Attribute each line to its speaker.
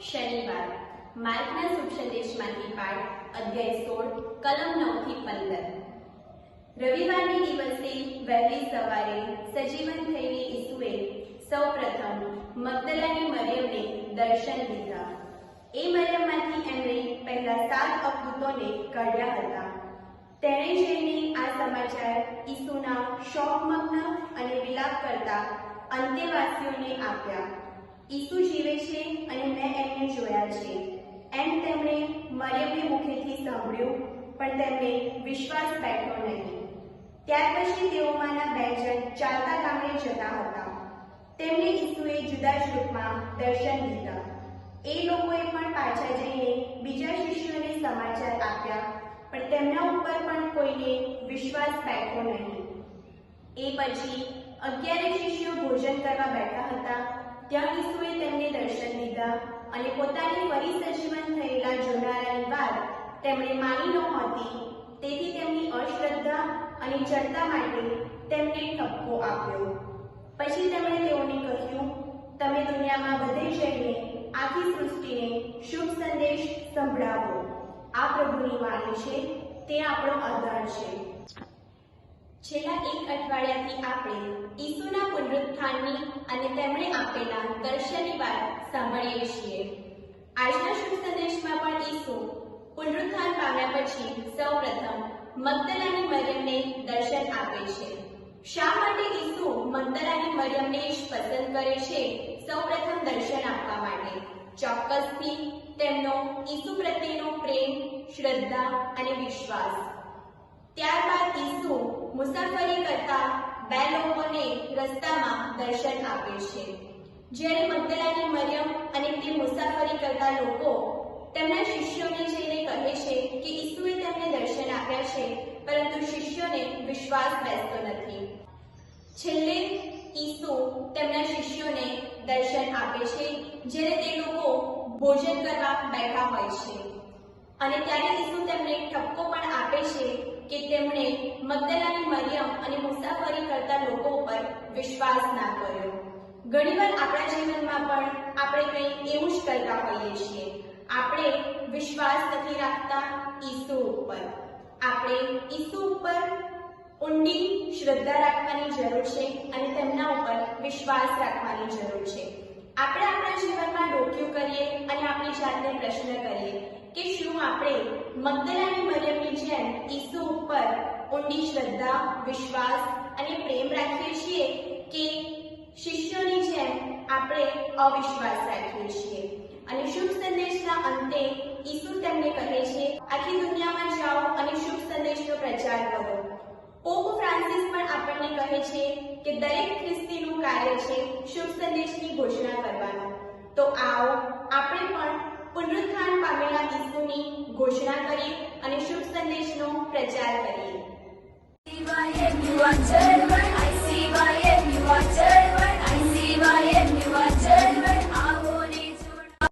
Speaker 1: શનિવાર. માર્કના શુભ પાઠ અધ્યાય સોળ, કલમ નવથી પંદર. રવિવારની દિવસે વહેલી સવારે સજીવન થઈને ઈસુએ સૌપ્રથમ મગદલાની મરિયમને દર્શન દીધા. એ મરિયમમાંથી એમણે પહેલા સાત અપૂતોને કાઢ્યા હતા. તેણે જઈને આ સમાચાર ઈસુના શોકમગ્ન અને વિલાપ કરતા અંતેવાસીઓને આપ્યા. ઈસુ જોયા છે. એમ તેમણે મરિયમને મુખેથી સાંભળ્યું, પણ તેમને વિશ્વાસ બેઠો નહીં. ત્યાર પછી તેઓમાંના બે જણ ચાલતા ગામડે જતા હતા. તેમને ઈસુએ જુદા જ રૂપમાં દર્શન દીધા. એ લોકોએ પણ પાછા જઈને બીજા શિષ્યોને સમાચાર આપ્યા, પણ તેમના ઉપર પણ કોઈને વિશ્વાસ બેઠો નહીં. એ પછી અગિયારે શિષ્યો ભોજન કરવા બેઠા હતા. ત્યાં વિષ્ણુએ તેમને દર્શન દીધા અને પોતાની વરી સજીવન થયેલા જોનારાની વાત તેમણે માની નહોતી. તેથી તેમની અશ્રદ્ધા અને જનતા માટે તેમને ઠપકો આપ્યો. પછી તેમણે તેઓને કહ્યું, તમે દુનિયામાં બધે જઈને આખી સૃષ્ટિને શુભ સંદેશ સંભળાવો. આ પ્રભુની વાણી છે, તે આપણો આધાર છે. છેલ્લા એક અઠવાડિયાથી આપણે ઈસુના પુનરુત્થાનની અને તેમણે આપેલા દર્શનની વાત સાંભળીએ છીએ. આજના શુભ સંદેશમાં પણ ઈસુ પુનરુત્થાન પામ્યા પછી સૌપ્રથમ મગદલાની મરિયમને દર્શન આપે છે. શા માટે ઈસુ મગદલાની મરિયમને જ પસંદ કરે છે સૌપ્રથમ દર્શન આપવા માટે? ચોક્કસથી તેમનો ઈસુ પ્રત્યેનો પ્રેમ, શ્રદ્ધા અને વિશ્વાસ. ત્યારબાદ ઈસુ મુસાફરી કરતા બે લોકોને રસ્તામાં દર્શન આપે છે. જ્યારે મગદલાની મરિયમ અને તે મુસાફરી કરતા લોકો તેમના શિષ્યોને જઈને કહે છે કે ઈસુએ તેમને દર્શન આપ્યા છે, પરંતુ શિષ્યોને વિશ્વાસ બેસતો નથી. છેલ્લે ઈસુ તેમના શિષ્યોને દર્શન આપે છે, જ્યારે તે લોકો ભોજન કરવા બેઠા હોય છે. અને ત્યારે ઈસુ તેમને ઠપકો પણ આપે છે કે તેમણે મગદલાની મરિયમ અને મુસાફરી કરતા લોકો ઉપર વિશ્વાસ ના કર્યો. ઘણીવાર આપણા જીવનમાં પણ આપણે કંઈ એવું જ કરતા હોઈએ છીએ. આપણે વિશ્વાસ નથી રાખતા ઈસુ ઉપર. આપણે ઈસુ ઉપર ઊંડી શ્રદ્ધા રાખવાની જરૂર છે અને તેમના ઉપર વિશ્વાસ રાખવાની જરૂર છે. આપણે આપણા જીવનમાં ડોક્યું કરીએ અને આપણી જાતને પ્રશ્ન કરીએ કે શું આપણે મગદલાની જેમ ઈસુ ઉપર ઊંડી શ્રદ્ધા, વિશ્વાસ અને પ્રેમ રાખીએ છીએ કે શિષ્યોની જેમ આપણે અવિશ્વાસ રાખીએ છીએ. અને શુભ સંદેશના અંતે ઈસુ તેમને કહે છે, આખી દુનિયામાં જાઓ અને શુભ સંદેશનો પ્રચાર કરો. પોપ ફ્રાન્સિસ પણ આપણને કહે છે કે દરેક ખ્રિસ્તીનું કાર્ય છે શુભ સંદેશની ઘોષણા કરવાનું. તો આવો, આપણે પણ પુનરુત્થાન ઈસુની ઘોષણા કરીએ અને શુભ સંદેશનો પ્રચાર કરીએ.